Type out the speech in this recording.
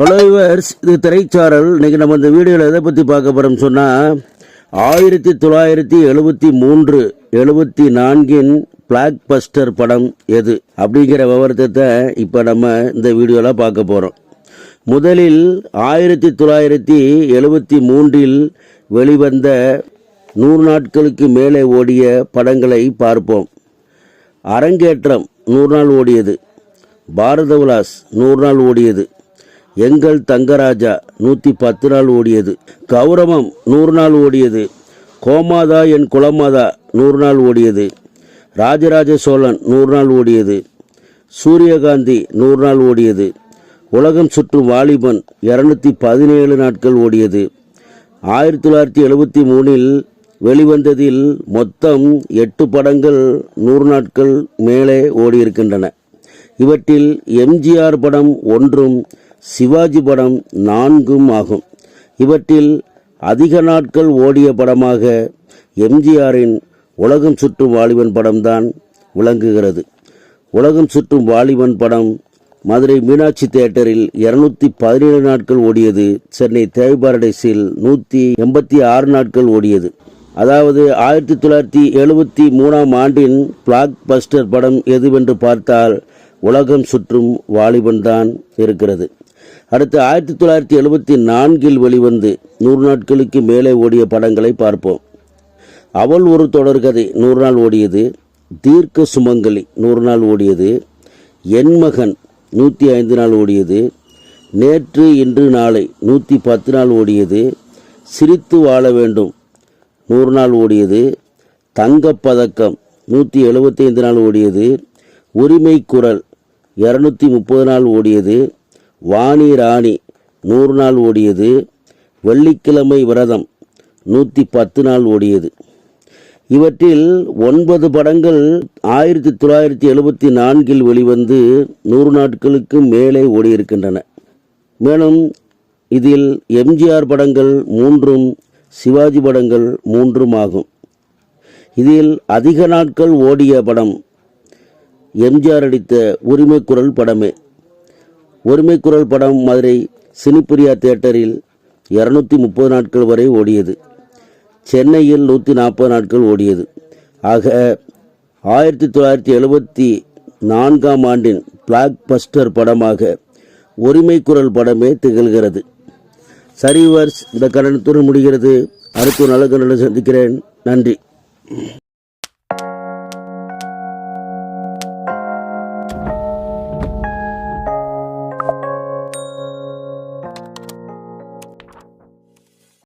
Hello viewers இது திரைச்சாரல். இன்றைக்கி நம்ம இந்த வீடியோவில் எதை பற்றி பார்க்க போகிறோம் சொன்னால் ஆயிரத்தி தொள்ளாயிரத்தி எழுபத்தி மூன்று எழுபத்தி நான்கின் பிளாக் பஸ்டர் படம் எது? அப்படிங்கிற விவரத்தை இப்போ நம்ம இந்த வீடியோவில் பார்க்க போகிறோம் முதலில் ஆயிரத்தி தொள்ளாயிரத்தி எழுபத்தி மூன்றில் வெளிவந்த நூறு நாட்களுக்கு மேலே ஓடிய படங்களை பார்ப்போம். அரங்கேற்றம் நூறு நாள் ஓடியது. பாரத விலாஸ் நூறு நாள் ஓடியது. எங்கள் தங்கராஜா நூற்றி பத்து நாள் ஓடியது. கௌரவம் நூறு நாள் ஓடியது. கோமாதா என் குலமாதா நூறு நாள் ஓடியது. ராஜராஜ சோழன் நூறு நாள் ஓடியது. சூரியகாந்தி நூறு நாள் ஓடியது. உலகம் சுற்றும் வாலிபன் இரநூத்தி பதினேழு நாட்கள் ஓடியது. ஆயிரத்தி தொள்ளாயிரத்தி எழுபத்தி மூணில் வெளிவந்ததில் மொத்தம் எட்டு படங்கள் நூறு நாட்கள் மேலே ஓடியிருக்கின்றன. இவற்றில் எம்ஜிஆர் படம் ஒன்றும் சிவாஜி படம் நான்கும் ஆகும். இவற்றில் அதிக நாட்கள் ஓடிய படமாக எம்ஜிஆரின் உலகம் சுற்றும் வாலிபன் படம்தான் விளங்குகிறது. உலகம் சுற்றும் வாலிபன் படம் மதுரை மீனாட்சி தியேட்டரில் இருநூத்தி பதினேழு நாட்கள் ஓடியது சென்னை தேவை நூற்றி எண்பத்தி ஆறு நாட்கள் ஓடியது. அதாவது ஆயிரத்தி தொள்ளாயிரத்தி எழுபத்தி மூணாம் ஆண்டின் பிளாக் பஸ்டர் படம் எதுவென்று பார்த்தால் உலகம் சுற்றும் வாலிபன் தான் இருக்கிறது. அடுத்து ஆயிரத்தி தொள்ளாயிரத்தி எழுபத்தி நான்கில் வெளிவந்து நூறு நாட்களுக்கு மேலே ஓடிய படங்களை பார்ப்போம். அவள் ஒரு தொடர்கதை நூறு நாள் ஓடியது. தீர்க்க சுமங்கலி நூறு நாள் ஓடியது. என் மகன் நூற்றி ஐந்து நாள் ஓடியது. நேற்று இன்று நாளை நூற்றி பத்து நாள் ஓடியது. சிரித்து வாழ வேண்டும் நூறு நாள் ஓடியது. தங்கப்பதக்கம் நூற்றி எழுபத்தைந்து நாள் ஓடியது. உரிமை குரல் இரநூத்தி முப்பது நாள் ஓடியது. வாணி ராணி நூறு நாள் ஓடியது. வெள்ளிக்கிழமை விரதம் நூற்றி பத்து நாள் ஓடியது. இவற்றில் ஒன்பது படங்கள் ஆயிரத்தி தொள்ளாயிரத்தி எழுபத்தி நான்கில் வெளிவந்து நூறு நாட்களுக்கு மேலே ஓடியிருக்கின்றன. மேலும் இதில் எம்ஜிஆர் படங்கள் மூன்றும் சிவாஜி படங்கள் மூன்றும் ஆகும். இதில் அதிக நாட்கள் ஓடிய படம் எம்ஜிஆர் அடித்த உரிமை குரல் படமே. ஒருமை குரல் படம் மதுரை சினிப்பிரியா தியேட்டரில் இரநூத்தி முப்பது நாட்கள் வரை ஓடியது. சென்னையில் நூற்றி நாற்பது நாட்கள் ஓடியது. ஆக ஆயிரத்தி தொள்ளாயிரத்தி எழுபத்தி நான்காம் ஆண்டின் பிளாக் பஸ்டர் படமாக ஒருமை குரல் படமே திகழ்கிறது. சரிவர்ஸ் இந்த கடனத்துடன் முடிகிறது. அடுத்த நல்ல கடனை சந்திக்கிறேன். நன்றி.